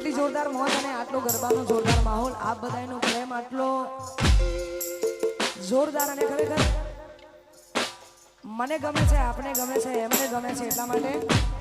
આટલી જોરદાર મોજ અને આટલો ગરબાનો જોરદાર માહોલ, આપ બધાનો પ્રેમ આટલો જોરદાર અને ખરેખર મને ગમે છે આપણે ગમે છે, એમને ગમે છે, એટલા માટે